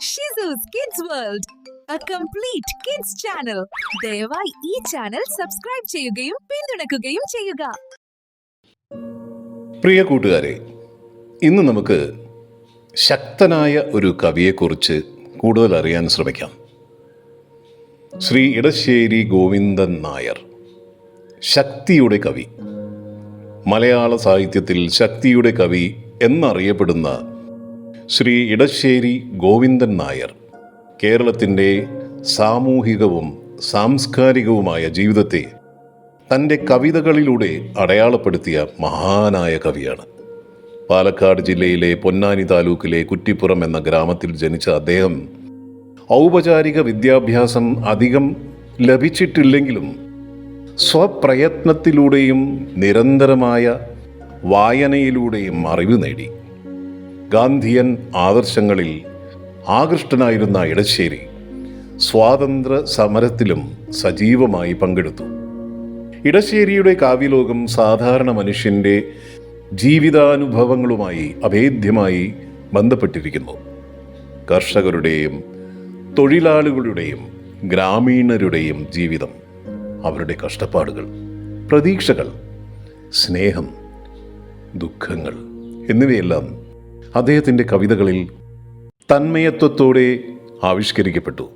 ഷിസൂസ് kids world a complete kids channel ദയവായി ഈ channel subscribe ചെയ്യുകയും പിന്തുണക്കുകയും ചെയ്യുക. പ്രിയ കൂട്ടുകാരെ ഇന്ന് നമുക്ക് ശക്തനായ ഒരു കവിയെക്കുറിച്ച് കൂടുതൽ അറിയാൻ ശ്രമിക്കാം. ശ്രീ ഇടശ്ശേരി ഗോവിന്ദൻ നായർ ശക്തിയുടെ കവി. മലയാള സാഹിത്യത്തിൽ ശക്തിയുടെ കവി എന്നറിയപ്പെടുന്ന ശ്രീ ഇടശ്ശേരി ഗോവിന്ദൻ നായർ കേരളത്തിന്റെ സാമൂഹികവും സാംസ്കാരികവുമായ ജീവിതത്തെ തന്റെ കവിതകളിലൂടെ അടയാളപ്പെടുത്തിയ മഹാനായ കവിയാണ്. പാലക്കാട് ജില്ലയിലെ പൊന്നാനി താലൂക്കിലെ കുറ്റിപ്പുറം എന്ന ഗ്രാമത്തിൽ ജനിച്ച അദ്ദേഹം ഔപചാരിക വിദ്യാഭ്യാസം അധികം ലഭിച്ചിട്ടില്ലെങ്കിലും സ്വപ്രയത്നത്തിലൂടെയും നിരന്തരമായ വായനയിലൂടെയും അറിവ് നേടി. ഗാന്ധിയൻ ആദർശങ്ങളിൽ ആകൃഷ്ടനായിരുന്ന ഇടശ്ശേരി സ്വാതന്ത്ര്യ സമരത്തിലും സജീവമായി പങ്കെടുത്തു. ഇടശ്ശേരിയുടെ കാവ്യലോകം സാധാരണ മനുഷ്യന്റെ ജീവിതാനുഭവങ്ങളുമായി അഭേദ്യമായി ബന്ധപ്പെട്ടിരിക്കുന്നു. കർഷകരുടെയും തൊഴിലാളികളുടെയും ഗ്രാമീണരുടെയും ജീവിതം അവരുടെ കഷ്ടപ്പാടുകൾ പ്രതീക്ഷകൾ സ്നേഹം ദുഃഖങ്ങൾ എന്നിവയെല്ലാം അദ്ദേഹത്തിന്റെ കവിതകളിൽ തന്മയത്വത്തോടെ ആവിഷ്കരിക്കപ്പെട്ടു.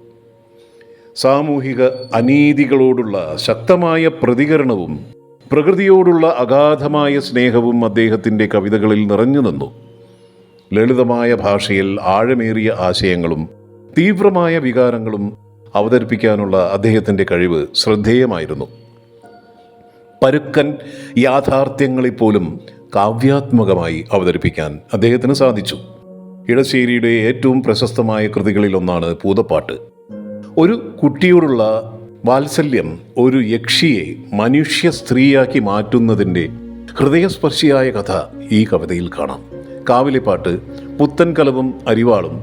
സാമൂഹിക അനീതികളോടുള്ള ശക്തമായ പ്രതികരണവും പ്രകൃതിയോടുള്ള അഗാധമായ സ്നേഹവും അദ്ദേഹത്തിന്റെ കവിതകളിൽ നിറഞ്ഞു നിന്നു. ലളിതമായ ഭാഷയിൽ ആഴമേറിയ ആശയങ്ങളും തീവ്രമായ വികാരങ്ങളും അവതരിപ്പിക്കാനുള്ള അദ്ദേഹത്തിന്റെ കഴിവ് ശ്രദ്ധേയമായിരുന്നു. പരുക്കൻ യാഥാർത്ഥ്യങ്ങളെപ്പോലും കാവ്യാത്മകമായി അവതരിപ്പിക്കാൻ അദ്ദേഹത്തിന് സാധിച്ചു. ഇടശ്ശേരിയുടെ ഏറ്റവും പ്രശസ്തമായ കൃതികളിലൊന്നാണ് പൂതപ്പാട്ട്. ഒരു കുട്ടിയോടുള്ള വാത്സല്യം ഒരു യക്ഷിയെ മനുഷ്യ സ്ത്രീയാക്കി മാറ്റുന്നതിന്റെ ഹൃദയസ്പർശിയായ കഥ ഈ കവിതയിൽ കാണാം. കാവിലെപ്പാട്ട് പുത്തൻകലവും അരിവാളും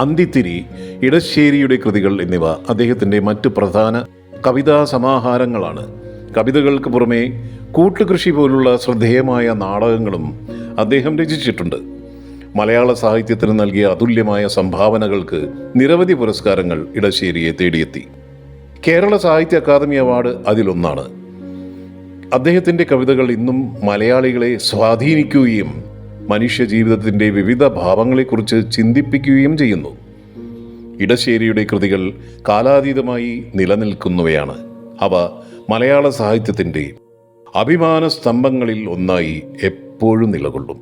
അന്തിത്തിരി ഇടശ്ശേരിയുടെ കൃതികൾ എന്നിവ അദ്ദേഹത്തിന്റെ മറ്റ് പ്രധാന കവിതാ സമാഹാരങ്ങളാണ് കവിതകൾക്ക് പുറമേ കൂട്ടുകൃഷി പോലുള്ള ശ്രദ്ധേയമായ നാടകങ്ങളും അദ്ദേഹം രചിച്ചിട്ടുണ്ട്. മലയാള സാഹിത്യത്തിന് നൽകിയ അതുല്യമായ സംഭാവനകൾക്ക് നിരവധി പുരസ്കാരങ്ങൾ ഇടശ്ശേരിയെ തേടിയെത്തി. കേരള സാഹിത്യ അക്കാദമി അവാർഡ് അതിലൊന്നാണ്. അദ്ദേഹത്തിന്റെ കവിതകൾ ഇന്നും മലയാളികളെ സ്വാധീനിക്കുകയും മനുഷ്യ ജീവിതത്തിന്റെ വിവിധ ഭാവങ്ങളെക്കുറിച്ച് ചിന്തിപ്പിക്കുകയും ചെയ്യുന്നു. ഇടശ്ശേരിയുടെ കൃതികൾ കാലാതീതമായി നിലനിൽക്കുന്നവയാണ്. അവ മലയാള സാഹിത്യത്തിന്റെ അഭിമാന സ്തംഭങ്ങളിൽ ഒന്നായി എപ്പോഴും നിലകൊള്ളും.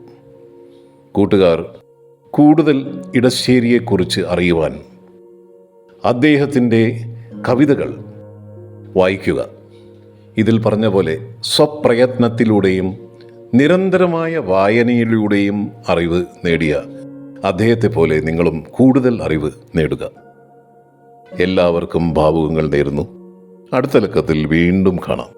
കൂട്ടുകാർ കൂടുതൽ ഇടശ്ശേരിയെക്കുറിച്ച് അറിയുവാൻ അദ്ദേഹത്തിന്റെ കവിതകൾ വായിക്കുക. ഇതിൽ പറഞ്ഞ പോലെ സ്വപ്രയത്നത്തിലൂടെയും നിരന്തരമായ വായനയിലൂടെയും അറിവ് നേടിയ അദ്ദേഹത്തെ പോലെ നിങ്ങളും കൂടുതൽ അറിവ് നേടുക. എല്ലാവർക്കും ഭാവുകങ്ങൾ നേരുന്നു. അടുത്ത ലക്കത്തിൽ വീണ്ടും കാണാം.